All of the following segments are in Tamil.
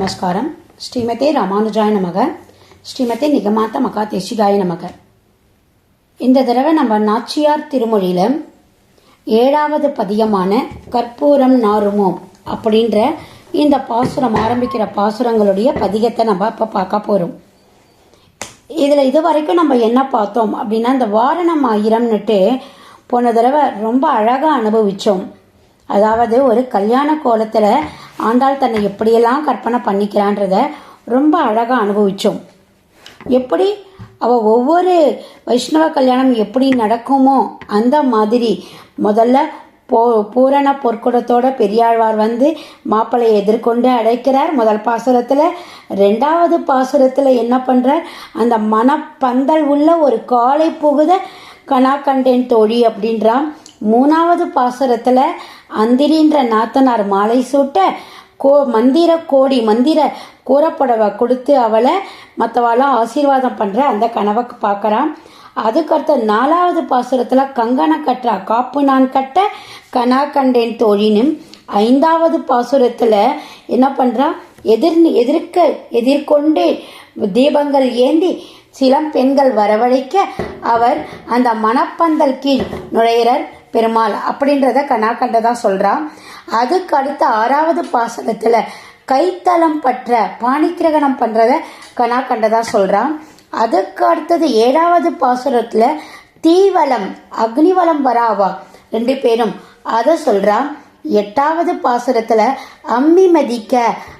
நமஸ்காரம். ஸ்ரீமதே ராமானுஜாய நமக. ஸ்ரீமதே நிகமாத்த மகா தேசிகாய நமக. இந்த தடவை நம்ம நாச்சியார் திருமொழியில் ஏழாவது பதியமான கற்பூரம் நாருமோ அப்படின்ற இந்த பாசுரம் ஆரம்பிக்கிற பாசுரங்களுடைய பதிகத்தை நம்ம இப்போ பார்க்க போகிறோம் இதில் இது வரைக்கும் நம்ம என்ன பார்த்தோம் அப்படின்னா இந்த வாரணம் ஆயிரம்னுட்டு போன தடவை ரொம்ப அழகாக அனுபவித்தோம் அதாவது ஒரு கல்யாண கோலத்தில் ஆண்டாள் தன்னை எப்படியெல்லாம் கற்பனை பண்ணிக்கிறான்றத ரொம்ப அழகாக அனுபவித்தோம் எப்படி அவள் ஒவ்வொரு வைஷ்ணவ கல்யாணம் எப்படி நடக்குமோ அந்த மாதிரி முதல்ல போ பூரண பொற்குடத்தோட பெரியாழ்வார் வந்து மாப்பிள்ளையை எதிர்கொண்டு அடைக்கிறார் முதல் பாசுரத்தில் ரெண்டாவது பாசுரத்தில் என்ன பண்ணுறார் அந்த மனப்பந்தல் உள்ள ஒரு காலை புகுத கனா கண்டேன் தோழி அப்படின்றான். மூணாவது பாசுரத்தில் அந்திரின்ற நாத்தனார் மாலை சூட்ட கோ மந்திர கோடி மந்திர கூறப்படவை கொடுத்து அவளை மற்றவாளாம் ஆசீர்வாதம் பண்ணுற அந்த கனவை பார்க்குறான். அதுக்கடுத்த நாலாவது பாசுரத்தில் கங்கனை கட்டுறா காப்பு நான் கட்ட கனா கண்டேன் தோழினும். ஐந்தாவது பாசுரத்தில் என்ன பண்ணுறா எதிர் எதிர்க்க எதிர்கொண்டு தீபங்கள் ஏந்தி சிலம் பெண்கள் வரவழைக்க அவர் அந்த மணப்பந்தல் கீழ் நுழையிறார். பெருமாள் அப்படின்றத கனா கண்டதா சொல்கிறான் அதுக்கு அடுத்த ஆறாவது பாசனத்தில் கைத்தளம் பற்ற பாணிக்கிரகணம் பண்ணுறத கனா கண்டதா சொல்கிறான் அதுக்கு அடுத்தது ஏழாவது பாசுரத்தில் தீவலம் அக்னிவலம் வராவா ரெண்டு பேரும் அதை சொல்கிறான் எட்டாவது பாசுரத்தில் அம்மி மதிக்க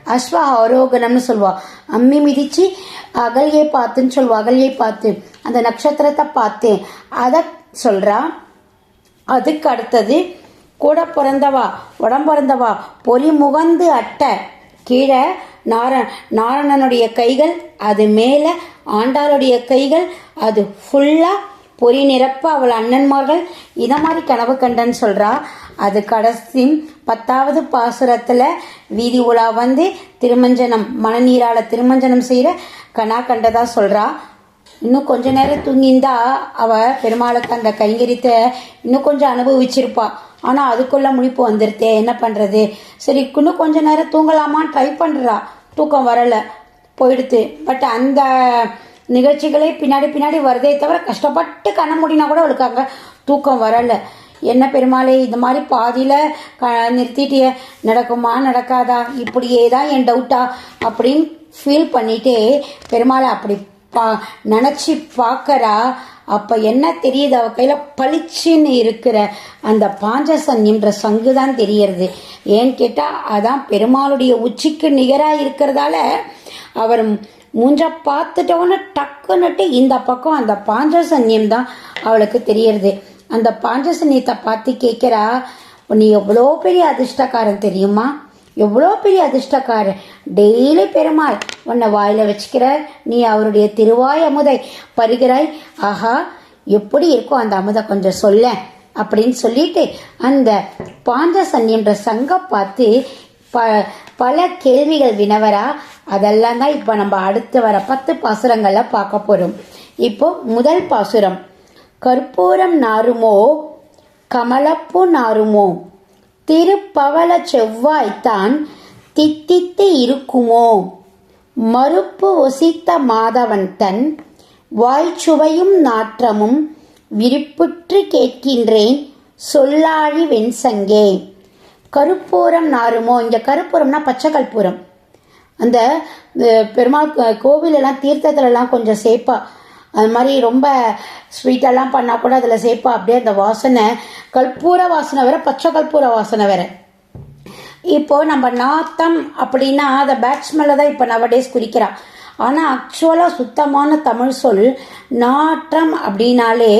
அஸ்வ ஆரோகணம்னு சொல்லுவாள் அம்மி மிதித்து அகல்யை பார்த்துன்னு சொல்லுவா அகல்யை பார்த்து அந்த நட்சத்திரத்தை பார்த்து அதை சொல்கிறான் அதுக்கு அடுத்தது கூட பிறந்தவா உடம்பிறந்தவா பொறி முகந்து அட்டை. கீழே நார நாரணனுடைய கைகள் அது மேலே ஆண்டாளுடைய கைகள் அது ஃபுல்லாக பொறி நிரப்ப அவள் அண்ணன்மார்கள். இதை மாதிரி கனவு கண்டன்னு சொல்கிறா அது கடைசி பத்தாவது பாசுரத்தில் வீதி உலா வந்து திருமஞ்சனம் மணநீரால் திருமஞ்சனம் செய்கிற கனா கண்டதாக சொல்கிறா இன்னும் கொஞ்ச நேரம் தூங்கியிருந்தா அவ பெருமாளுக்கு அந்த கைங்கரித்தை இன்னும் கொஞ்சம் அனுபவிச்சிருப்பா. ஆனால் அதுக்குள்ள முழிப்பு வந்துருத்தே என்ன பண்ணுறது சரி இன்னும் கொஞ்ச நேரம் தூங்கலாமான்னு ட்ரை பண்ணுறா தூக்கம் வரலை. போயிடுது பட் அந்த நிகழ்ச்சிகளே பின்னாடி பின்னாடி வருதே தவிர கஷ்டப்பட்டு கண்ண முடினா கூட அவளுக்கு அங்கே தூக்கம் வரலை. என்ன பெருமாளே இந்த மாதிரி பாதியில் க நிறுத்திட்டிய. நடக்குமா நடக்காதா? இப்படியே தான் என் டவுட்டா அப்படின்னு ஃபீல் பண்ணிட்டே பெருமாளை அப்படி பா நினச்சி பார்க்கறா அப்போ என்ன தெரியுது? அவ கையில் பளிச்சுன்னு இருக்கிற அந்த பாஞ்சசன்யம்ன்ற சங்கு தான் தெரியறது ஏன்னு கேட்டால் அதான் பெருமாளுடைய உச்சிக்கு நிகராக இருக்கிறதால அவர் மூஞ்ச பார்த்துட்டோன்னு டக்குன்னுட்டு இந்த பக்கம் அந்த பாஞ்சசன்யம் தான் அவளுக்கு தெரியறது அந்த பாஞ்சசன்யத்தை பார்த்து கேட்குறா நீ எவ்வளோ பெரிய அதிர்ஷ்டக்காரன் தெரியுமா? எவ்வளோ பெரிய அதிர்ஷ்டக்காரன் டெய்லி பெருமாள் உன்னை வாயில் வச்சுக்கிற நீ அவருடைய திருவாய் அமுதை பருகிறாய். ஆஹா எப்படி இருக்கும் அந்த அமுதை கொஞ்சம் சொல்ல அப்படின்னு சொல்லிட்டு அந்த பாஞ்சசன்யன்ற சங்க பார்த்து ப பல கேள்விகள் வினவரா. அதெல்லாம் தான் இப்போ நம்ம அடுத்து வர பத்து பாசுரங்களில் பார்க்க போகிறோம் இப்போ முதல் பாசுரம். கற்பூரம் நாருமோ? கமலப்பூ நாருமோ? திருப்பவள செவ்வாய்த்தான் தித்தித்து இருக்குமோ? மறுப்பு ஒசித்த மாதவன் தன் வாய்ச்சுவையும் நாற்றமும் விருப்புற்று கேட்கின்றேன் சொல்லாழி வெண்சங்கே. கருப்பூரம் நாருமோ இங்கே கருப்பூரம்னா பச்சை கற்பூரம் அந்த பெருமாள் கோவிலெல்லாம் தீர்த்தத்துலலாம் கொஞ்சம் சேப்பா. அது மாதிரி ரொம்ப ஸ்வீட்டெல்லாம் பண்ணால் கூட அதில் சேர்ப்பா. அப்படியே அந்த வாசனை கற்பூர வாசனை வேற பச்சை கற்பூர வாசனை வேற. இப்போது நம்ம நாத்தம் அப்படின்னா அதை பேட்ஸ்மெல்ல தான் இப்போ நவடேஸ் குறிக்கிறான் ஆனால் ஆக்சுவலாக சுத்தமான தமிழ் சொல் நாற்றம் அப்படின்னாலே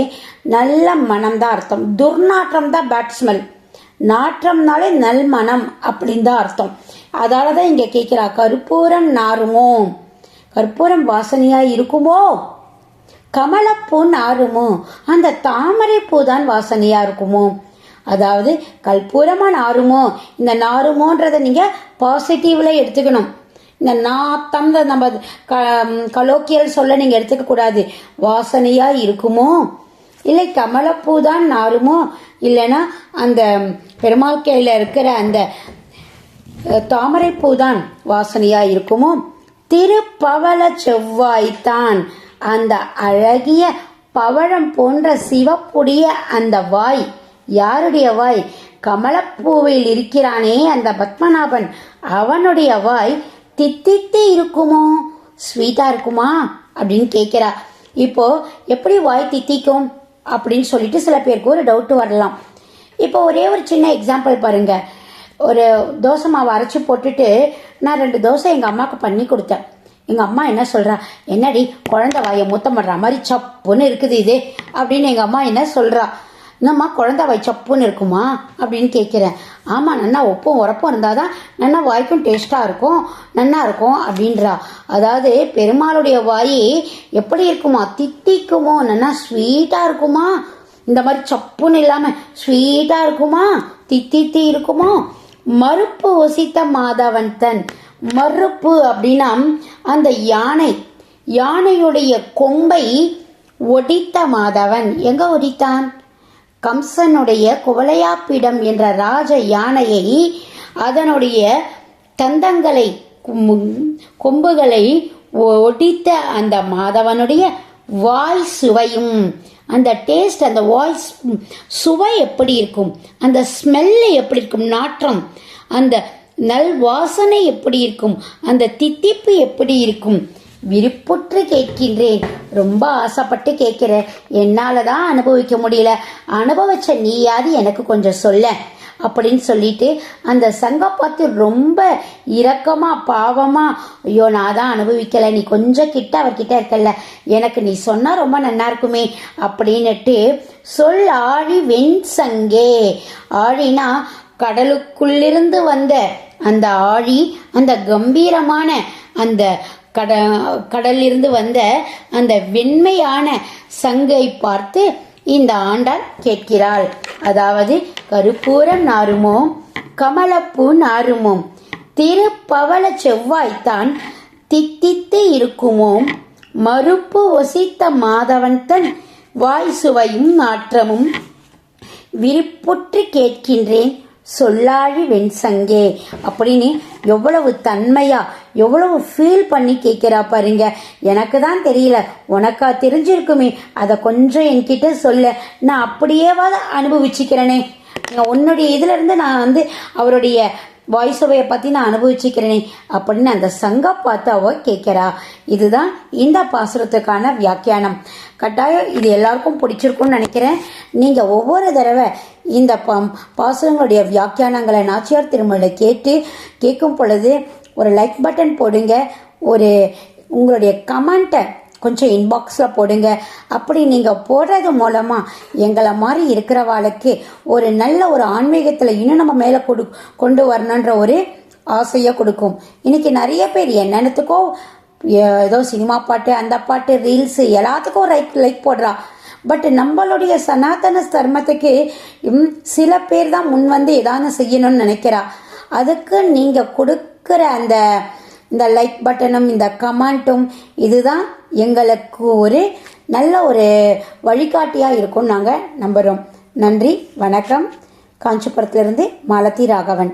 நல்ல மனம் தான் அர்த்தம். துர்நாற்றம் தான் பேட்ஸ்மெல் நாற்றம்னாலே நல் மனம் அப்படின்னு தான் அர்த்தம். அதால தான் இங்கே கேட்குறா கற்பூரம் நாருமோ? கற்பூரம் வாசனையாக இருக்குமோ? கமலப்பூ நாருமோ அந்த தாமரை பூ தான் வாசனையாக இருக்குமோ? அதாவது கற்பூரமாக நாருமோ இந்த நாருமோன்றதை நீங்கள் பாசிட்டிவில் எடுத்துக்கணும். இந்த நாத்தம் நம்ம க கலோக்கியல் சொல்ல நீங்கள் எடுத்துக்க கூடாது. வாசனையாக இருக்குமோ? இல்லை கமலப்பூ தான் நாருமோ இல்லைன்னா அந்த பெருமாள் கையில் இருக்கிற அந்த தாமரைப்பூ தான் வாசனையா இருக்குமோ? திருப்பவள செவ்வாய்த்தான். அந்த அழகிய பவழம் போன்ற சிவப்புடைய அந்த வாய். யாருடைய வாய்? கமலப்பூவில் இருக்கிறானே அந்த பத்மநாபன். அவனுடைய வாய் தித்தித்து இருக்குமோ? ஸ்வீட்டா இருக்குமா? அப்படின்னு கேட்கிறா. இப்போ எப்படி வாய் தித்திக்கும்? அப்படின்னு சொல்லிட்டு சில பேருக்கு ஒரு டவுட் வரலாம். இப்போ ஒரே ஒரு சின்ன எக்ஸாம்பிள் பாருங்க. ஒரு தோசை மாவு அரைச்சி போட்டுட்டு நான் ரெண்டு தோசை எங்கள் அம்மாவுக்கு பண்ணி கொடுத்தேன். எங்கள் அம்மா என்ன சொல்கிறா என்னடி குழந்தை வாயை மூத்தம் பண்ணுற மாதிரி சப்புன்னு இருக்குது இது. அப்படின்னு எங்கள் அம்மா என்ன சொல்கிறா என்னம்மா குழந்தை வாய் சப்புன்னு இருக்குமா? அப்படின்னு கேட்குறேன் ஆமாம் நன்னா உப்பும் உரப்பும் இருந்தால் தான் நன்னா வாய்க்கும் டேஸ்ட்டாக இருக்கும் நன்னா இருக்கும் அப்படின்றா. அதாவது பெருமாளுடைய வாய் எப்படி இருக்குமா? தித்திக்குமோ நன்னா ஸ்வீட்டாக இருக்குமா? இந்த மாதிரி சப்புன்னு இல்லாமல் ஸ்வீட்டாக இருக்குமா? தித்தித்தி இருக்குமோ? மறுப்பு ஒசித்த மாதவன் தன் மறுப்பு அப்படின்னா அந்த யானை. யானையுடைய கொம்பை ஒடித்த மாதவன். எங்க ஒடித்தான்? கம்சனுடைய குவலையாப்பிடம் என்ற ராஜ யானையை அதனுடைய தந்தங்களை கொம்புகளை ஒடித்த அந்த மாதவனுடைய வாய் சுவையும் அந்த டேஸ்ட் அந்த வாய்ஸ் சுவை எப்படி இருக்கும்? அந்த ஸ்மெல்லு எப்படி இருக்கும்? நாற்றம் அந்த நல் வாசனை எப்படி இருக்கும்? அந்த தித்திப்பு எப்படி இருக்கும்? விருப்புற்று கேட்கின்றேன். ரொம்ப ஆசைப்பட்டு கேட்குற. என்னால் தான் அனுபவிக்க முடியல. அனுபவிச்ச நீயாவது எனக்கு கொஞ்சம் சொல்ல. அப்படின்னு சொல்லிட்டு அந்த சங்கம் பார்த்து ரொம்ப இரக்கமாக பாவமாக ஐயோ நான் தான் அனுபவிக்கலை. நீ கொஞ்சம் கிட்ட அவர்கிட்ட இருக்கல எனக்கு நீ சொன்னால் ரொம்ப நல்லா இருக்குமே. அப்படின்னுட்டு சொல் ஆழி வெண் சங்கே. ஆழினா கடலுக்குள்ளிருந்து வந்த அந்த ஆழி அந்த கம்பீரமான அந்த கட கடலிலிருந்து வந்த அந்த வெண்மையான சங்கை பார்த்து இந்த ஆண்டாள் கேட்கிறாள். அதாவது கருப்பூரம் நாருமோ கமலப்பூ நாருமோ திருப்பவள செவ்வாய்த்தான் தித்தித்து இருக்குமோ மறுப்பு ஒசித்த மாதவன் தன் வாய் சுவையும் நாற்றமும் விருப்புற்று கேட்கின்றேன். சொல்லாழி வெண்சங்கே அப்படின்னு எவ்வளவு தன்மையா எவ்வளவு ஃபீல் பண்ணி கேட்கிறா பாருங்க. எனக்கு தான் தெரியல. உனக்கா தெரிஞ்சிருக்குமே. அதை கொஞ்சம் என்கிட்ட சொல்ல. நான் அப்படியேவாத அனுபவிச்சுக்கிறேனே. உன்னுடைய இதுல இருந்து நான் வந்து அவருடைய வாய்ஸ் ஓவையை பற்றி நான் அனுபவிச்சுக்கிறேனே அப்படின்னு அந்த சங்கா பார்த்து அவ கேட்குறா. இதுதான் இந்த பாசுரத்துக்கான வியாக்கியானம். கட்டாயம் இது எல்லாருக்கும் பிடிச்சிருக்கும்னு நினைக்கிறேன். நீங்கள் ஒவ்வொரு தடவை இந்த பா பாசுரங்களுடைய வியாக்கியானங்களை நாச்சியார் திருமலை கேட்டு கேட்கும் பொழுது ஒரு லைக் பட்டன் போடுங்க. ஒரு உங்களுடைய கமெண்ட்டை கொஞ்சம் இன்பாக்ஸில் போடுங்க. அப்படி நீங்கள் போடுறது மூலமாக எங்களை மாதிரி இருக்கிறவாளுக்கு ஒரு நல்ல ஒரு ஆன்மீகத்தில் இன்னும் நம்ம மேலே கொடு கொண்டு வரணுன்ற ஒரு ஆசையை கொடுக்கும். இன்றைக்கி நிறைய பேர் என்னென்னத்துக்கோ ஏதோ சினிமா பாட்டு அந்த பாட்டு ரீல்ஸு எல்லாத்துக்கும் லைக் லைக் போடுறா. பட் நம்மளுடைய சனாதன தர்மத்துக்கு சில பேர் தான் முன் வந்து ஏதாவது செய்யணும்னு நினைக்கிறா. அதுக்கு நீங்கள் கொடுக்குற அந்த இந்த லைக் பட்டனும் இந்த கமெண்ட்டும் இதுதான் எங்களுக்கு ஒரு நல்ல ஒரு வழிகாட்டியாக இருக்கும் நாங்கள் நம்புகிறோம் நன்றி வணக்கம். காஞ்சிபுரத்திலிருந்து மாலதி ராகவன்.